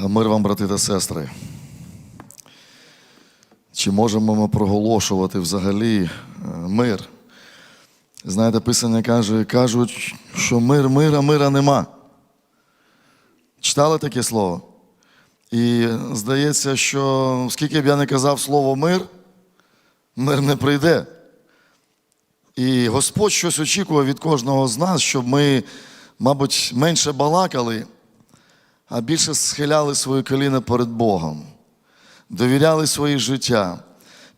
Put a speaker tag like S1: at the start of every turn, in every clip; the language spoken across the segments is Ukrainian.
S1: Мир вам, брати та сестри. Чи можемо ми проголошувати взагалі е, мир? Знаєте, Писання каже, кажуть, що мир, мира, мира нема. Читали таке слово? І здається, що скільки б я не казав слово мир, мир не прийде. І Господь щось очікує від кожного з нас, щоб ми, мабуть, менше балакали, а більше схиляли свої коліна перед Богом, довіряли своє життя,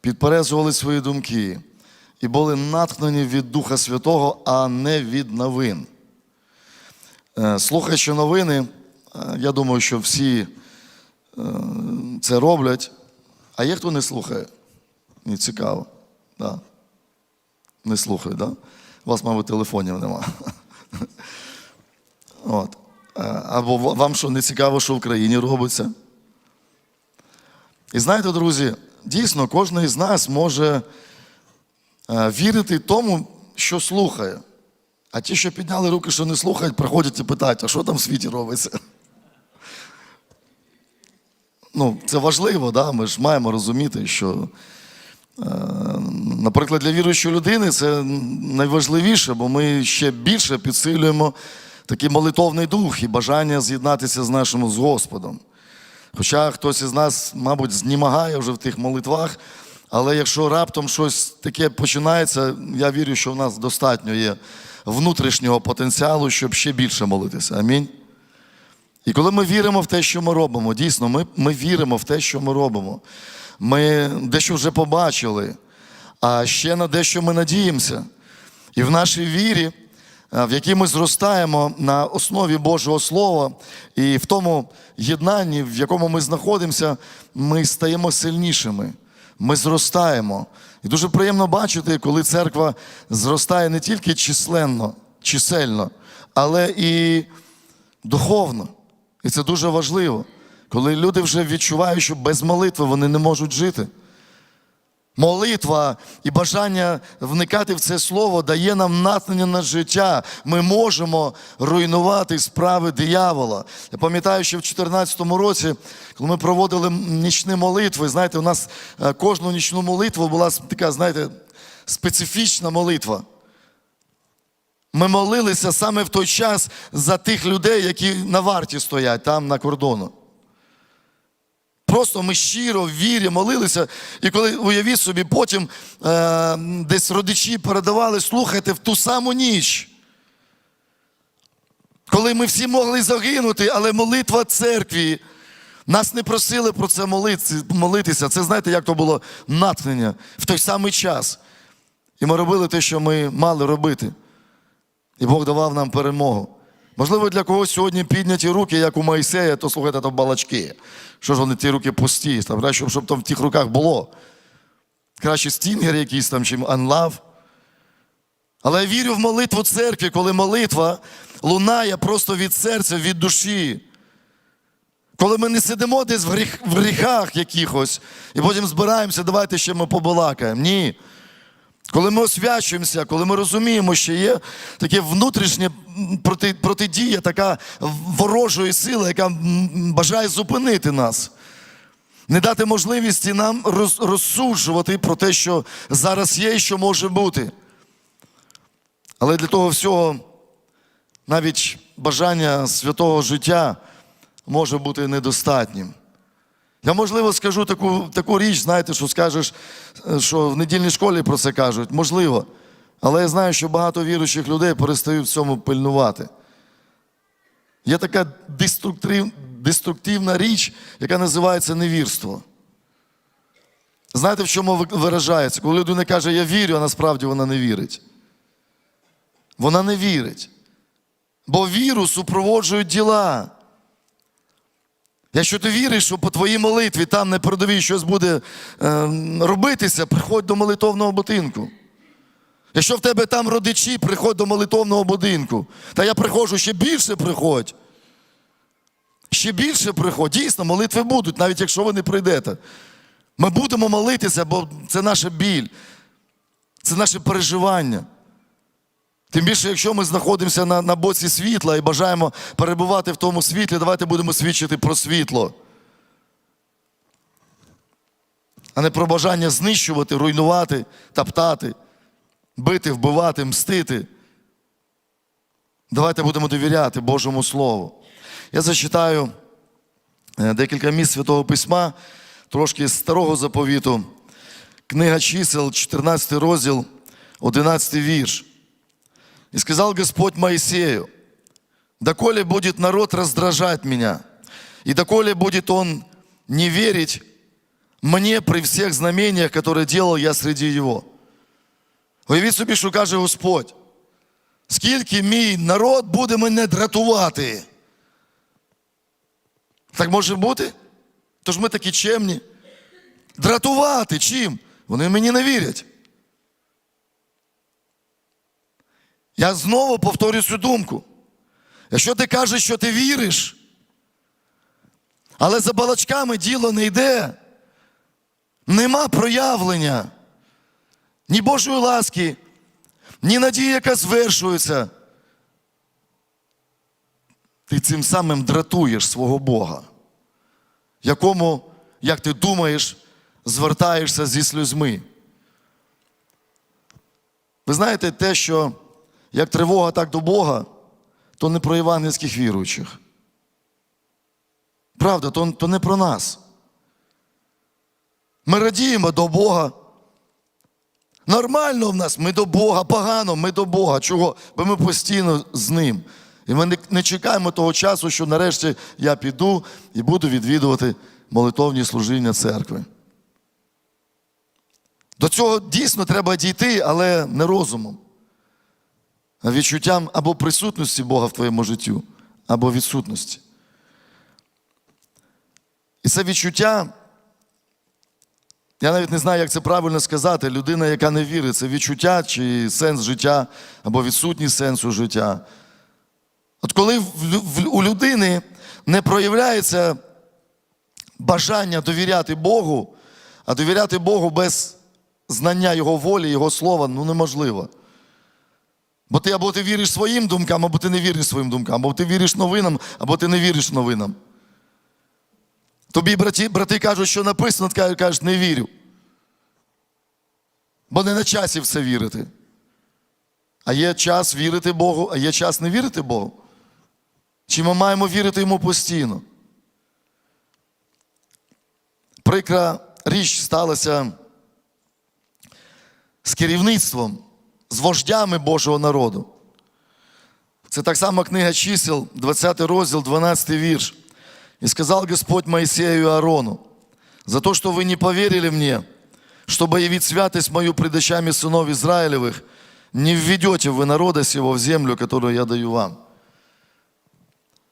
S1: підперезували свої думки і були наткнені від Духа Святого, а не від новин. Е, Слухаючи новини, е, я думаю, що всі е, це роблять. А є хто не слухає? Мені цікаво. Да. Не слухає, да? У вас, мабуть, телефонів нема. От. Е, Або вам що не цікаво, що в країні робиться. І знаєте, друзі, дійсно, кожен із нас може е, вірити тому, що слухає. А ті, що підняли руки, що не слухають, приходять і питають, а що там в світі робиться? Ну, це важливо, да? ми ж маємо розуміти, що, е, наприклад, для віруючої людини це найважливіше, бо ми ще більше підсилюємо такий молитовний дух і бажання з'єднатися з нашим з Господом. Хоча хтось із нас, мабуть, знімагає вже в тих молитвах, але якщо раптом щось таке починається, я вірю, що в нас достатньо є внутрішнього потенціалу, щоб ще більше молитися. Амінь. І коли ми віримо в те, що ми робимо, дійсно, ми, ми віримо в те, що ми робимо. Ми дещо вже побачили, а ще на дещо ми надіємося. І в нашій вірі, в якій ми зростаємо на основі Божого Слова, і в тому єднанні, в якому ми знаходимося, ми стаємо сильнішими, ми зростаємо. І дуже приємно бачити, коли церква зростає не тільки численно, чисельно, але і духовно. І це дуже важливо, коли люди вже відчувають, що без молитви вони не можуть жити. Молитва і бажання вникати в це слово дає нам натхнення на життя. Ми можемо руйнувати справи диявола. Я пам'ятаю, що в 2014 році, коли ми проводили нічні молитви, знаєте, у нас е, кожну нічну молитву була така, знаєте, специфічна молитва. Ми молилися саме в той час за тих людей, які на варті стоять там на кордону. Просто ми щиро в вірі молилися. І коли уявіть собі, потім е, десь родичі передавали, слухайте, в ту саму ніч. Коли ми всі могли загинути, але молитва церкві. Нас не просили про це молитися. Це знаєте, як то було натхнення в той самий час. І ми робили те, що ми мали робити. І Бог давав нам перемогу. Можливо, для когось сьогодні підняті руки, як у Моїсея, то слухайте, то балачки. Що ж вони ті руки пусті? Там, краще, щоб там в тих руках було. Краще стінгер якийсь там, чим анлав. Але я вірю в молитву церкви, коли молитва лунає просто від серця, від душі. Коли ми не сидимо десь в гріхах якихось, і потім збираємося, давайте ще ми побалакаємо. Ні. Коли ми освячуємося, коли ми розуміємо, що є таке внутрішнє проти, протидія, така ворожої сили, яка бажає зупинити нас, не дати можливості нам роз, розсуджувати про те, що зараз є і що може бути. Але для того всього навіть бажання святого життя може бути недостатнім. Я, можливо, скажу таку, таку річ, знаєте, що скажеш, е, що в недільній школі про це кажуть. Можливо. Але я знаю, що багато віруючих людей перестають в цьому пильнувати. Є така деструктив, деструктивна річ, яка називається невірство. Знаєте, в чому виражається? Коли людина каже, я вірю, а насправді вона не вірить. Вона не вірить. Бо віру супроводжують діла. Якщо ти віриш, що по твоїй молитві там на передовій щось буде е, робитися, приходь до молитовного будинку. Якщо в тебе там родичі, приходь до молитовного будинку. Та я приходжу, ще більше приходь. Ще більше приходь. Дійсно, молитви будуть, навіть якщо ви не прийдете. Ми будемо молитися, бо це наша біль, це наше переживання. Тим більше, якщо ми знаходимося на, на боці світла і бажаємо перебувати в тому світлі, давайте будемо свідчити про світло. А не про бажання знищувати, руйнувати, топтати, бити, вбивати, мстити. Давайте будемо довіряти Божому Слову. Я зачитаю е, декілька місць Святого Письма, трошки з старого заповіту. Книга чисел, 14 розділ, 11 вірш. И сказал Господь Моисею, доколе будет народ раздражать меня, и доколе будет он не верить мне при всех знамениях, которые делал я среди его. Уявіть собі, що каже Господь, скільки мій народ буде мене дратувати. Так може бути? Тож ми такі чемні. Дратувати чим? Вони мені не вірять. Я знову повторю цю думку. Якщо ти кажеш, що ти віриш, але за балачками діло не йде, нема проявлення ні Божої ласки, ні надії, яка звершується. Ти цим самим дратуєш свого Бога, якому, як ти думаєш, звертаєшся зі сльозьми. Ви знаєте те, що як тривога, так до Бога, то не про євангельських віруючих. Правда, то, то не про нас. Ми радіємо до Бога. Нормально в нас, ми до Бога, погано, ми до Бога. Чого? Бо ми постійно з Ним. І ми не, не чекаємо того часу, що нарешті я піду і буду відвідувати молитовні служіння церкви. До цього дійсно треба дійти, але не розумом, відчуттям або присутності Бога в твоєму життю, або відсутності. І це відчуття, я навіть не знаю, як це правильно сказати, людина, яка не вірить, це відчуття чи сенс життя, або відсутність сенсу життя. От коли у людини не проявляється бажання довіряти Богу, а довіряти Богу без знання Його волі, Його слова, ну неможливо. Бо ти або ти віриш своїм думкам, або ти не віриш своїм думкам, або ти віриш новинам, або ти не віриш новинам. Тобі браті, брати кажуть, що написано, ти кажеш- не вірю. Бо не на часі в це вірити. А є час вірити Богу, а є час не вірити Богу. Чи ми маємо вірити йому постійно? Прикра річ сталася з керівництвом, з вождями Божого народу. Це так само книга чисел, 20 розділ, 12 вірш. И сказал Господь Моисею и Аарону, за то, что вы не поверили мне, чтобы явить святость мою пред очами сынов Израилевых, не введете вы народа сего в землю, которую я даю вам.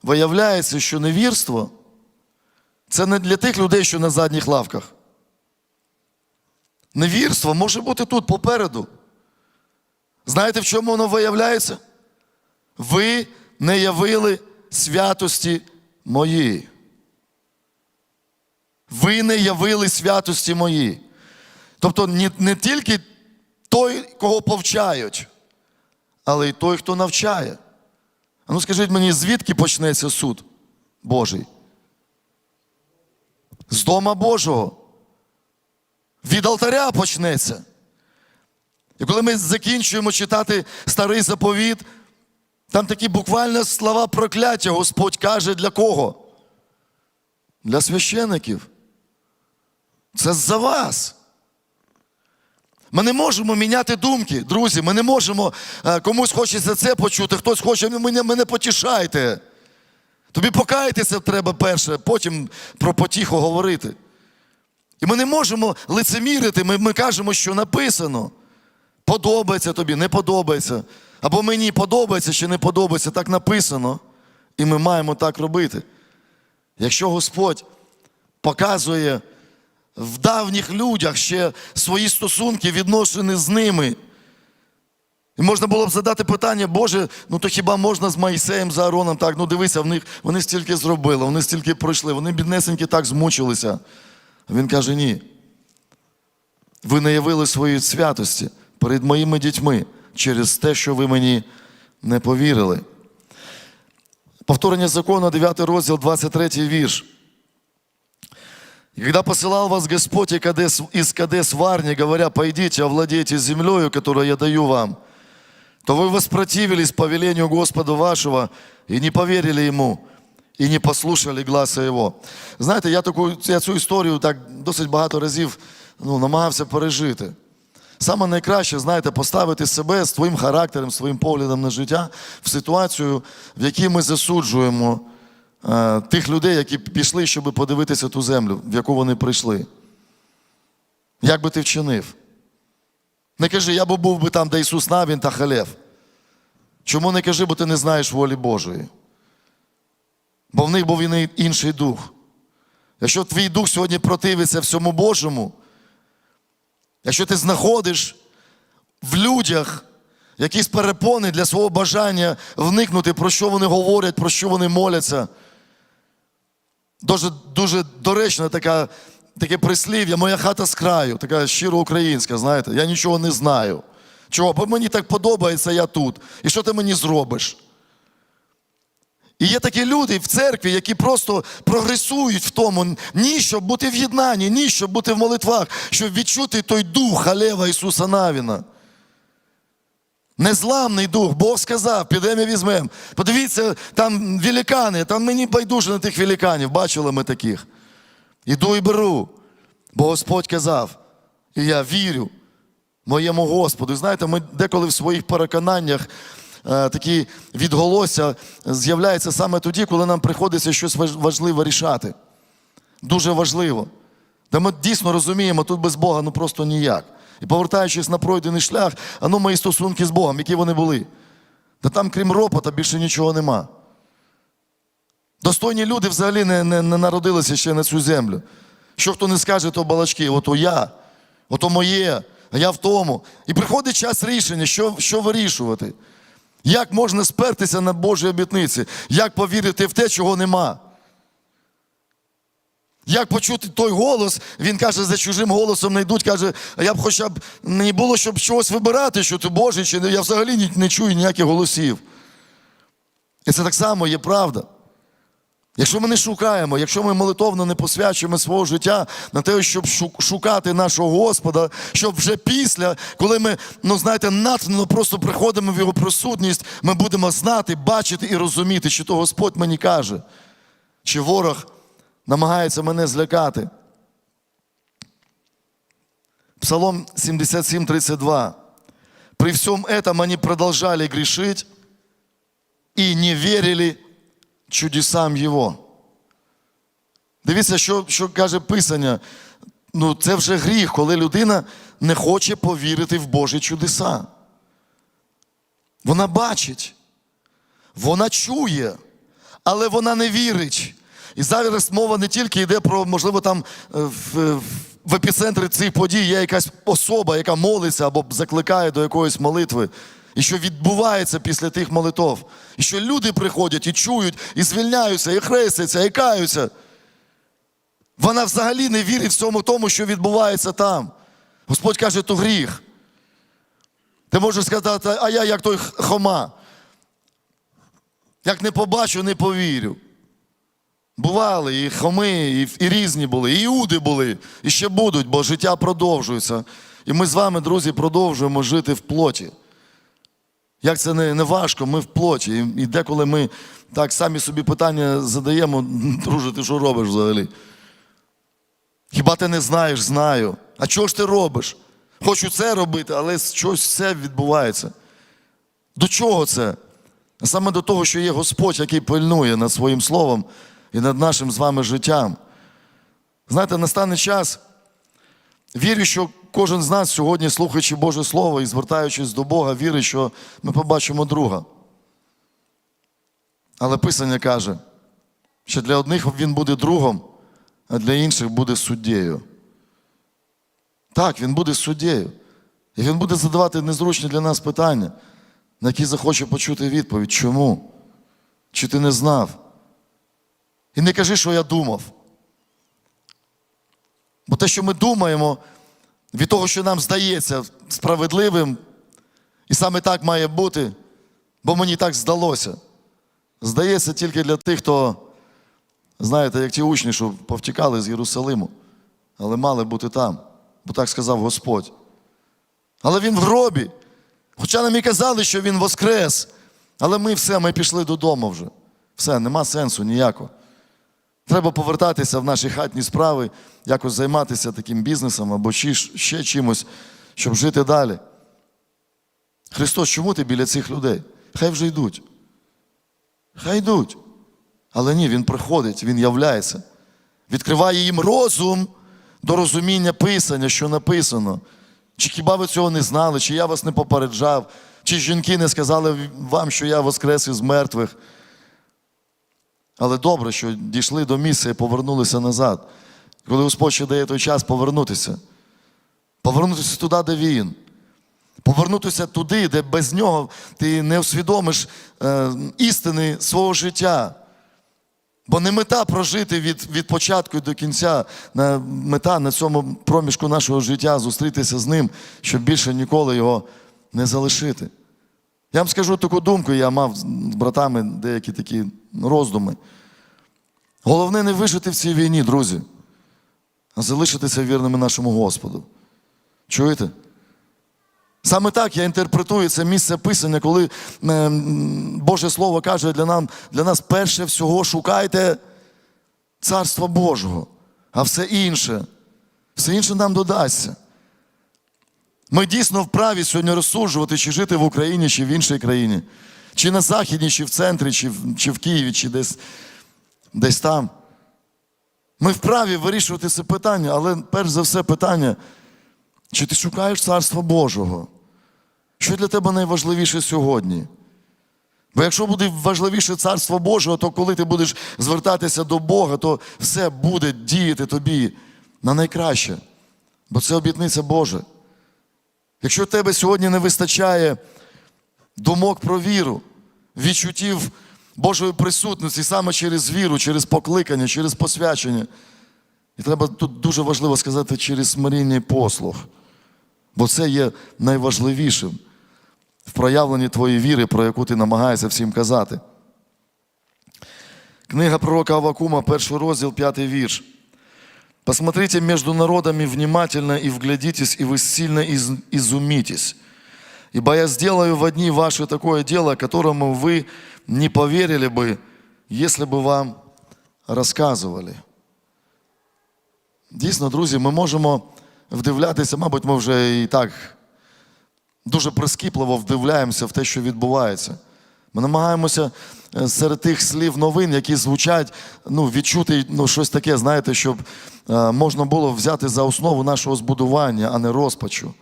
S1: Виявляється, що невірство це не для тих людей, що на задніх лавках. Невірство може бути тут попереду. Знаєте, в чому воно виявляється? Ви не явили святості моєї. Ви не явили святості мої. Тобто не, не тільки той, кого повчають, але й той, хто навчає. А ну скажіть мені, звідки почнеться суд Божий? З дома Божого. Від алтаря почнеться. І коли ми закінчуємо читати старий заповіт, там такі буквально слова прокляття Господь каже для кого? Для священиків. Це за вас. Ми не можемо міняти думки, друзі. Ми не можемо, е, комусь хочеться це почути, хтось хоче, мене, мене потішайте. Тобі покаятися треба перше, потім про потіху говорити. І ми не можемо лицемірити, ми, ми кажемо, що написано. Подобається тобі, не подобається. Або мені подобається чи не подобається, так написано. І ми маємо так робити. Якщо Господь показує в давніх людях ще свої стосунки, відносини з ними. І можна було б задати питання, Боже, ну то хіба можна з Моїсеєм, з Аароном так? Ну дивися, в них вони стільки зробили, вони стільки пройшли, вони біднесенькі так змучилися. А він каже, ні. Ви не явили своєї святості перед моїми дітьми через те, що ви мені не повірили. Повторення закону, 9 розділ, 23 вірш. Когда посылал вас Господь из Кадес Варни, говоря, пойдите, овладейте землею, которую я даю вам, то вы воспротивились повелению Господа вашего и не поверили Ему, і не послухали гласа Його. Знаєте, я, таку, я цю історію так досить багато разів ну, намагався пережити. Саме найкраще, знаєте, поставити себе з твоїм характером, своїм поглядом на життя в ситуацію, в якій ми засуджуємо е, тих людей, які пішли, щоб подивитися ту землю, в яку вони прийшли. Як би ти вчинив? Не кажи, я би був би там, де Ісус Навін та Халев. Чому не кажи, бо ти не знаєш волі Божої? Бо в них був інший дух. Якщо твій дух сьогодні противиться всьому Божому, якщо ти знаходиш в людях якісь перепони для свого бажання вникнути, про що вони говорять, про що вони моляться, дуже, дуже доречна така, таке прислів'я, моя хата з краю, така щиро українська, знаєте, я нічого не знаю. Чого? Бо мені так подобається, я тут. І що ти мені зробиш? І є такі люди в церкві, які просто прогресують в тому, ні, щоб бути в єднанні, ні, щоб бути в молитвах, щоб відчути той дух Халева Ісуса Навіна. Незламний дух, Бог сказав, підемо і візьмемо. Подивіться, там великани, там мені байдуже на тих великанів, бачили ми таких. Іду і беру, бо Господь казав, і я вірю моєму Господу. І знаєте, ми деколи в своїх переконаннях такі відголосся з'являються саме тоді, коли нам приходиться щось важливе рішати. Дуже важливо. Та ми дійсно розуміємо, тут без Бога ну просто ніяк. І повертаючись на пройдений шлях, а ну мої стосунки з Богом, які вони були. Та там, крім ропота, більше нічого нема. Достойні люди взагалі не, не, не народилися ще на цю землю. Що хто не скаже, то балачки, ото я, ото моє, а я в тому. І приходить час рішення, що, що вирішувати. Як можна спертися на Божі обітниці? Як повірити в те, чого нема? Як почути той голос, він каже, за чужим голосом не йдуть, каже, я б хоча б не було, щоб чогось вибирати, що ти Божий, чи не. Я взагалі не чую ніяких голосів. І це так само є правда. Якщо ми не шукаємо, якщо ми молитовно не посвячуємо свого життя на те, щоб шукати нашого Господа, щоб вже після, коли ми, ну знаєте, натхнено просто приходимо в Його присутність, ми будемо знати, бачити і розуміти, чи то Господь мені каже, чи ворог намагається мене злякати. Псалом 77, 32. При всем этом они продолжали грешить и не верили чудесам Його. Дивіться, що, що каже Писання. Ну, це вже гріх, коли людина не хоче повірити в Божі чудеса. Вона бачить, вона чує, але вона не вірить. І зараз мова не тільки йде про, можливо, там е, в, в епіцентрі цих подій є якась особа, яка молиться або закликає до якоїсь молитви. І що відбувається після тих молитов. І що люди приходять і чують, і звільняються, і хрестяться, і каються. Вона взагалі не вірить всьому тому, що відбувається там. Господь каже, то гріх. Ти можеш сказати, а я як той Хома. Як не побачу, не повірю. Бували і хоми, і, і різні були, і іуди були, і ще будуть, бо життя продовжується. І ми з вами, друзі, продовжуємо жити в плоті. Як це не, не важко, ми в плоті. І, і деколи ми так самі собі питання задаємо, друже, ти що робиш взагалі? Хіба ти не знаєш, знаю. А чого ж ти робиш? Хочу це робити, але щось це відбувається. До чого це? Саме до того, що є Господь, який пильнує над своїм словом і над нашим з вами життям. Знаєте, настане час. Вірю, що кожен з нас сьогодні, слухаючи Боже Слово і звертаючись до Бога, вірить, що ми побачимо друга. Але Писання каже, що для одних він буде другом, а для інших буде суддєю. Так, він буде суддєю. І він буде задавати незручні для нас питання, на які захоче почути відповідь. Чому? Чи ти не знав? І не кажи, що я думав. Бо те, що ми думаємо, від того, що нам здається справедливим І саме так має бути, бо мені так здалося. Здається, тільки для тих, хто, знаєте, як ті учні, що повтікали з Єрусалиму, але мали бути там, бо так сказав Господь. Але він в гробі. Хоча нам і казали, що він воскрес. Але ми все, ми пішли додому вже. Все, нема сенсу ніякого. Треба повертатися в наші хатні справи, якось займатися таким бізнесом або ще, чимось, щоб жити далі. Христос, чому ти біля цих людей? Хай вже йдуть. Хай йдуть. Але ні, Він приходить, Він являється. Відкриває їм розум до розуміння Писання, що написано. Чи хіба ви цього не знали, чи я вас не попереджав, чи жінки не сказали вам, що я воскрес із мертвих. Але добре, що дійшли до місця і повернулися назад. Коли Господь ще дає той час повернутися. Повернутися туди, де він. Повернутися туди, де без нього ти не усвідомиш е, істини свого життя. Бо не мета прожити від, від початку до кінця, на, мета на цьому проміжку нашого життя зустрітися з ним, щоб більше ніколи його не залишити. Я вам скажу таку думку, я мав з братами деякі такі роздуми. Головне не вижити в цій війні, друзі, а залишитися вірними нашому Господу. Чуєте? Саме так я інтерпретую це місце писання, коли е, Боже Слово каже для, нам, для нас перше всього шукайте Царства Божого, а все інше, все інше нам додасться. Ми дійсно вправі сьогодні розсуджувати, чи жити в Україні, чи в іншій країні, чи на Західній, чи в центрі, чи в, чи в Києві, чи десь, десь там. Ми вправі вирішувати це питання, але перш за все питання, чи ти шукаєш Царства Божого? Що для тебе найважливіше сьогодні? Бо якщо буде важливіше Царство Божого, то коли ти будеш звертатися до Бога, то все буде діяти тобі на найкраще. Бо це обітниця Божа. Якщо тебе сьогодні не вистачає думок про віру, відчуттів Божої присутності саме через віру, через покликання, через посвячення, і треба тут дуже важливо сказати через смиріння послуг. Бо це є найважливішим в проявленні твоєї віри, про яку ти намагаєшся всім казати. Книга пророка Авакума, перший розділ, п'ятий вірш. Посмотрите между народами внимательно и вглядитесь, и вы сильно из- изумитесь. Ибо я сделаю в одни ваши такое дело, которому вы не поверили бы, если бы вам розказували. Дійсно, друзі, ми можемо вдивлятися, мабуть, ми вже і так дуже прискіпливо вдивляємося в те, що відбувається. Ми намагаємося е, серед тих слів новин, які звучать, ну, відчути ну, щось таке, знаєте, щоб е, можна було взяти за основу нашого збудування, а не розпачу.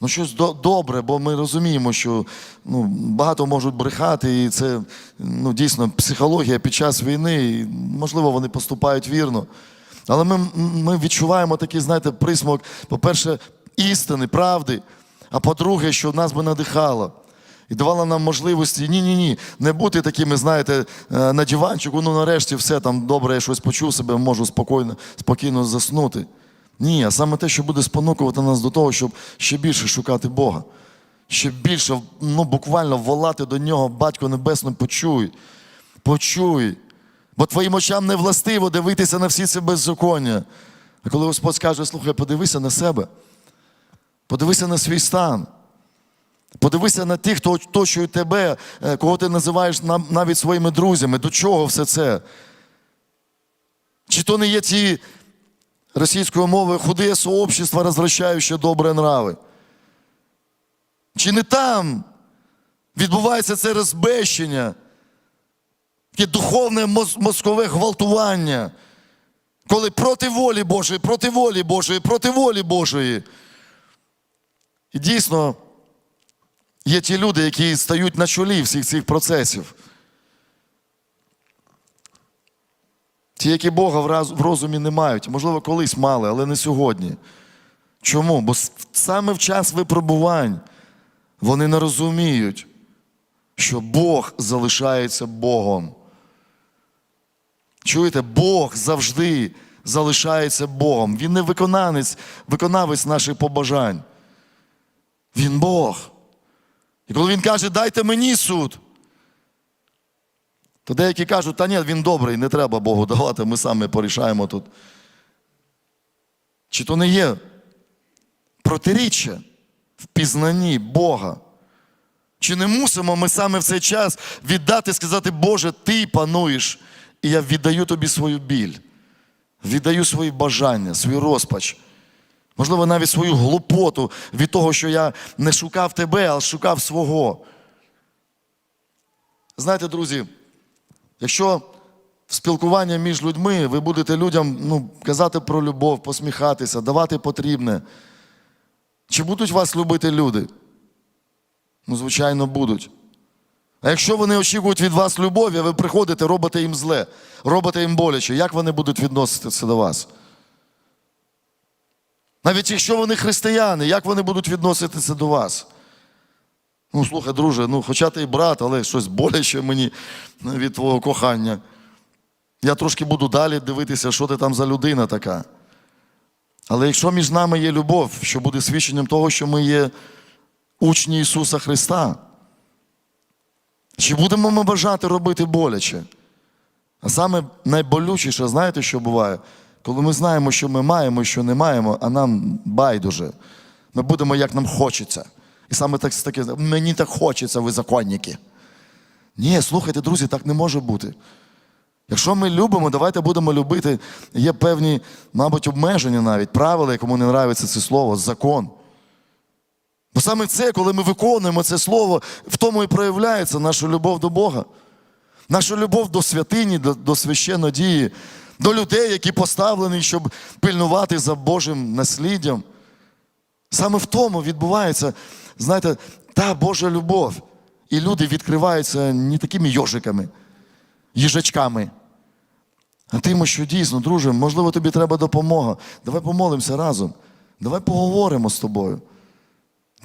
S1: Ну, щось до- добре, бо ми розуміємо, що ну, багато можуть брехати, і це ну, дійсно психологія під час війни, і, можливо, вони поступають вірно. Але ми, ми відчуваємо такий, знаєте, присмак, по-перше, істини, правди, а по-друге, що нас би надихало. І давала нам можливості ні-ні ні, не бути такими, знаєте, е, на диванчику, ну нарешті все там добре, я щось почув себе, можу спокійно, спокійно заснути. Ні, а саме те, що буде спонукувати нас до того, щоб ще більше шукати Бога. Ще більше, ну буквально волати до нього, Батько Небесний, почуй, почуй. Бо твоїм очам не властиво дивитися на всі ці беззаконня. А коли Господь скаже, слухай, подивися на себе, подивися на свій стан. Подивися на тих, хто оточує тебе, е, кого ти називаєш навіть своїми друзями. До чого все це? Чи то не є ті російською мовою худе сообщество, розвращаюче добрі нрави? Чи не там відбувається це розбещення, таке духовне мозкове гвалтування, коли проти волі Божої, проти волі Божої, проти волі Божої. І дійсно, Є ті люди, які стають на чолі всіх цих процесів. Ті, які Бога в розумі не мають, можливо, колись мали, але не сьогодні. Чому? Бо саме в час випробувань вони не розуміють, що Бог залишається Богом. Чуєте, Бог завжди залишається Богом. Він не виконанець, виконавець наших побажань. Він Бог. І коли він каже, дайте мені суд, то деякі кажуть, та ні, він добрий, не треба Богу давати, ми самі порішаємо тут. Чи то не є протиріччя в пізнанні Бога? Чи не мусимо ми саме в цей час віддати, сказати, Боже, Ти пануєш, і я віддаю тобі свою біль, віддаю свої бажання, свій розпач. Можливо, навіть свою глупоту від того, що я не шукав тебе, а шукав свого. Знаєте, друзі, якщо в спілкуванні між людьми ви будете людям ну, казати про любов, посміхатися, давати потрібне, чи будуть вас любити люди? Ну, звичайно, будуть. А якщо вони очікують від вас любові, а ви приходите, робите їм зле, робите їм боляче, як вони будуть відноситися до вас? Навіть якщо вони християни, як вони будуть відноситися до вас? Ну, слухай, друже, ну хоча ти і брат, але щось боляче мені від твого кохання. Я трошки буду далі дивитися, що ти там за людина така. Але якщо між нами є любов, що буде свідченням того, що ми є учні Ісуса Христа, чи будемо ми бажати робити боляче? А саме найболючіше, знаєте, що буває? Коли ми знаємо, що ми маємо і що не маємо, а нам байдуже. Ми будемо, як нам хочеться. І саме так, таке, мені так хочеться, ви законники. Ні, слухайте, друзі, так не може бути. Якщо ми любимо, давайте будемо любити. Є певні, мабуть, обмеження навіть, правила, якому не нравиться це слово, закон. Бо саме це, коли ми виконуємо це слово, в тому і проявляється наша любов до Бога, наша любов до святині, до, до священнодії, до людей, які поставлені, щоб пильнувати за Божим насліддям. Саме в тому відбувається, знаєте, та Божа любов. І люди відкриваються не такими йожиками, їжачками. А тим, що дійсно, друже, можливо, тобі треба допомога. Давай помолимося разом. Давай поговоримо з тобою.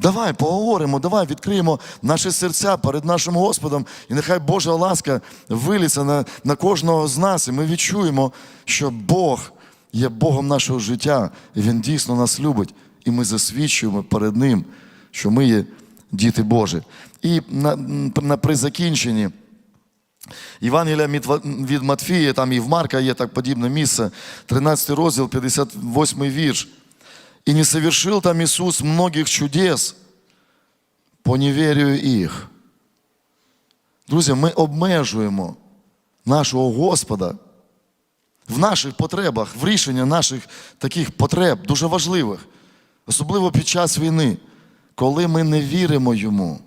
S1: Давай поговоримо, давай відкриємо наші серця перед нашим Господом, і нехай Божа ласка виліться на, на кожного з нас, і ми відчуємо, що Бог є Богом нашого життя, і Він дійсно нас любить. І ми засвідчуємо перед Ним, що ми є діти Божі. І на, на при закінченні Євангелія від- Матфія, там і в Марка є так подібне місце, 13 розділ, 58 вірш. И не совершил там Иисус многих чудес по неверию их. Друзі, ми обмежуємо нашого Господа в наших потребах, в рішенні наших таких потреб, дуже важливих, особливо під час війни, коли ми не віримо йому.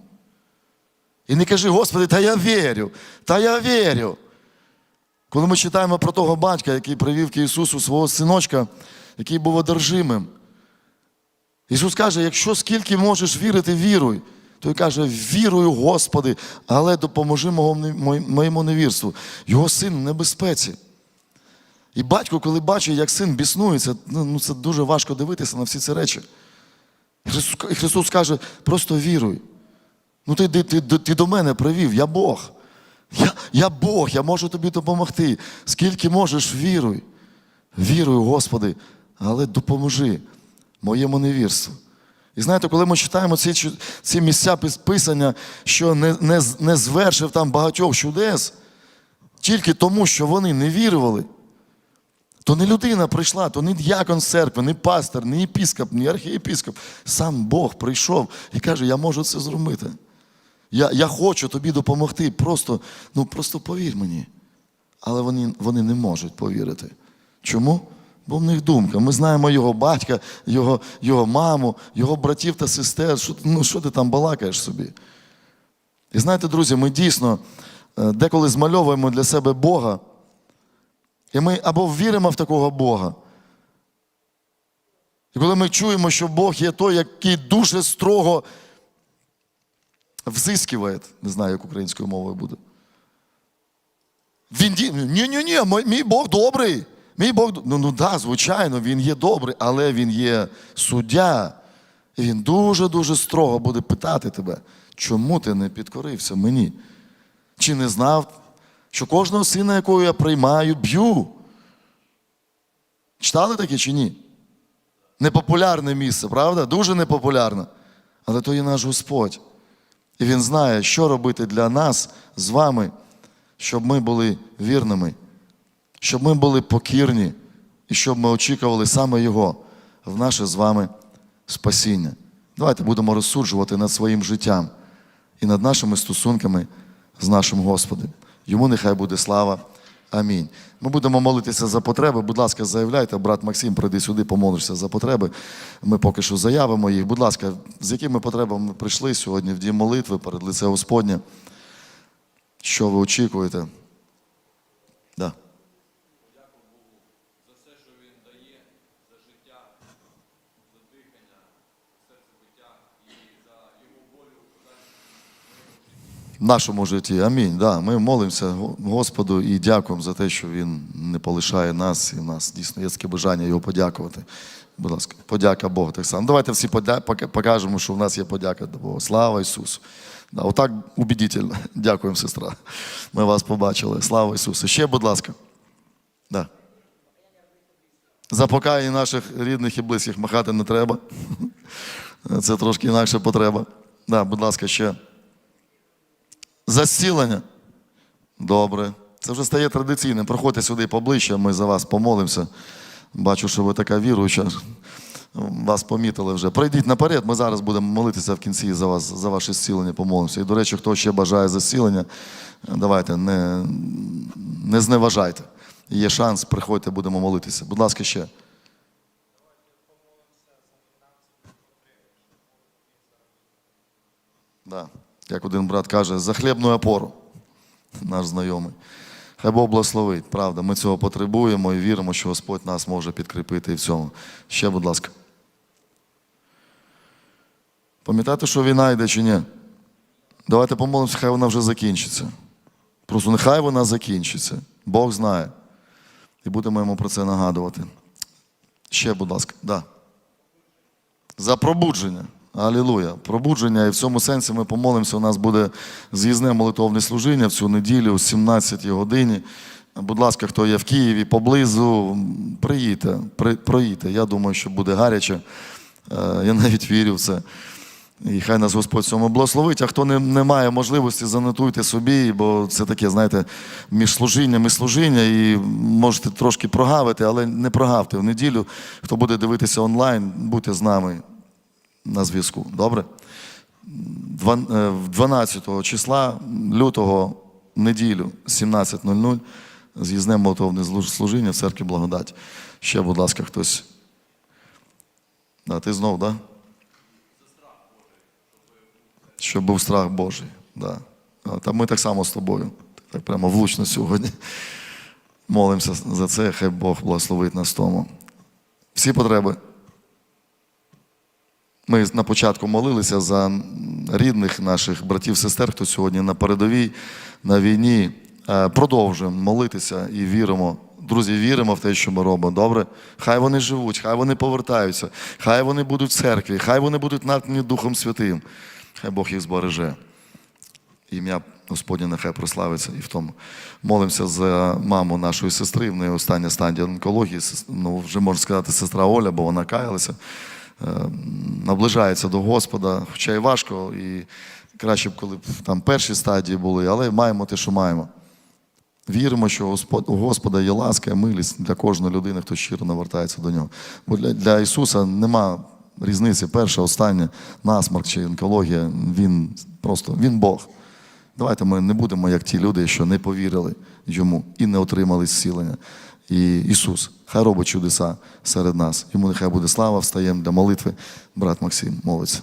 S1: І не кажи, Господи, та я вірю, та я вірю. Коли ми читаємо про того батька, який привів к Ісусу свого синочка, який був одержимим. Ісус каже, якщо скільки можеш вірити, віруй. Той каже, вірую, Господи, але допоможи моєму невірству. Його син в небезпеці. І батько, коли бачить, як син біснується, ну ну, це дуже важко дивитися на всі ці речі. І Христос каже, просто віруй. Ну ти, ти, ти, ти до мене привів, я Бог. Я, я Бог, я можу тобі допомогти. Скільки можеш, віруй. Віруй, Господи, але допоможи моєму невірству. І знаєте, коли ми читаємо ці, ці місця писання, що не, не, не звершив там багатьох чудес, тільки тому, що вони не вірували, то не людина прийшла, то не діакон церкви, не пастор, не єпіскоп, не архієпіскоп. Сам Бог прийшов і каже, я можу це зробити. Я, я хочу тобі допомогти. Просто, ну, просто повір мені. Але вони, вони не можуть повірити. Чому? Бо в них думка. Ми знаємо його батька, його, його маму, його братів та сестер. Що, ну, що ти там балакаєш собі? І знаєте, друзі, ми дійсно е, деколи змальовуємо для себе Бога. І ми або віримо в такого Бога. І коли ми чуємо, що Бог є той, який дуже строго взискиває, не знаю, як українською мовою буде. Він ні, ні, ні, мій Бог добрий. Мій Бог, ну, ну да, звичайно, він є добрий, але він є суддя. Він дуже-дуже строго буде питати тебе, чому ти не підкорився мені? Чи не знав, що кожного сина, якого я приймаю, б'ю? Читали таке чи ні? Непопулярне місце, правда? Дуже непопулярне. Але то є наш Господь. І Він знає, що робити для нас з вами, щоб ми були вірними, щоб ми були покірні і щоб ми очікували саме Його в наше з вами спасіння. Давайте будемо розсуджувати над своїм життям і над нашими стосунками з нашим Господом. Йому нехай буде слава. Амінь. Ми будемо молитися за потреби. Будь ласка, заявляйте, брат Максим, прийди сюди, помолишся за потреби. Ми поки що заявимо їх. Будь ласка, з якими потребами ми прийшли сьогодні в дім молитви перед лице Господнє? Що ви очікуєте? Да.
S2: за все, що він дає, за життя, за дихання, серцебиття і за його волю
S1: В нашому житті. Амінь. Да, ми молимося Господу і дякуємо за те, що Він не полишає нас, і в нас дійсно є таке бажання його подякувати. Будь ласка, подяка Богу. Так само. Давайте всі покажемо, що в нас є подяка до Бога. Слава Ісусу. Да, отак убедительно. Дякуємо, сестра. Ми вас побачили. Слава Ісусу. Ще, будь ласка. Да. За покаяння наших рідних і близьких махати не треба. Це трошки інакша потреба. Да, будь ласка, ще. За зцілення. Добре. Це вже стає традиційним. Проходьте сюди поближче, ми за вас помолимося. Бачу, що ви така віруюча. Вас помітили вже. Пройдіть наперед, ми зараз будемо молитися в кінці за вас, за ваше зцілення, помолимося. І, до речі, хто ще бажає за зцілення, давайте, не, не зневажайте. Є шанс, приходьте, будемо молитися. Будь ласка, ще. Да. Як один брат каже, за хлібну опору, наш знайомий. Хай Бог благословить, правда. Ми цього потребуємо і віримо, що Господь нас може підкріпити і в цьому. Ще, будь ласка. Пам'ятаєте, що війна йде чи ні? Давайте помолимося, хай вона вже закінчиться. Просто нехай вона закінчиться. Бог знає. І будемо йому про це нагадувати. Ще, будь ласка, да. За пробудження. Алілуя. Пробудження. І в цьому сенсі ми помолимося. У нас буде з'їзне молитовне служіння в цю неділю о 17 годині. Будь ласка, хто є в Києві поблизу, приїдьте, при- проїдьте. Я думаю, що буде гаряче. Е, Я навіть вірю в це. І хай нас Господь цьому благословить. А хто не, не має можливості, занотуйте собі, бо це таке, знаєте, між служінням і служіння, і можете трошки прогавити, але не прогавте в неділю. Хто буде дивитися онлайн, будьте з нами на зв'язку. Добре? Дван- е, в 12 числа лютого неділю 17.00 з'їзне молитовне злу- служіння в церкві благодать. Ще, будь ласка, хтось. Да, ти знов, так? Да? Щоб був страх Божий. Да. Та ми так само з тобою. Так прямо влучно сьогодні. Молимося за це, хай Бог благословить нас тому. Всі потреби. Ми на початку молилися за рідних наших братів, сестер, хто сьогодні на передовій, на війні. Е, Продовжуємо молитися і віримо. Друзі, віримо в те, що ми робимо. Добре? Хай вони живуть, хай вони повертаються, хай вони будуть в церкві, хай вони будуть натхнені Духом Святим. Хай Бог їх збереже. Ім'я Господнє нехай прославиться і в тому. Молимося за маму нашої сестри. В неї остання стадія онкології. Ну, вже можна сказати, сестра Оля, бо вона каялася, наближається до Господа, хоча і важко, і краще б, коли б там перші стадії були, але маємо те, що маємо. Віримо, що у Господа є ласка і милість для кожної людини, хто щиро навертається до нього. Бо для, для Ісуса нема різниці, перша, остання, насморк чи онкологія. Він просто Він Бог. Давайте ми не будемо як ті люди, що не повірили йому і не отримали зцілення. І Ісус, хай робить чудеса серед нас. Йому нехай буде слава, встаємо для молитви. Брат Максим молиться.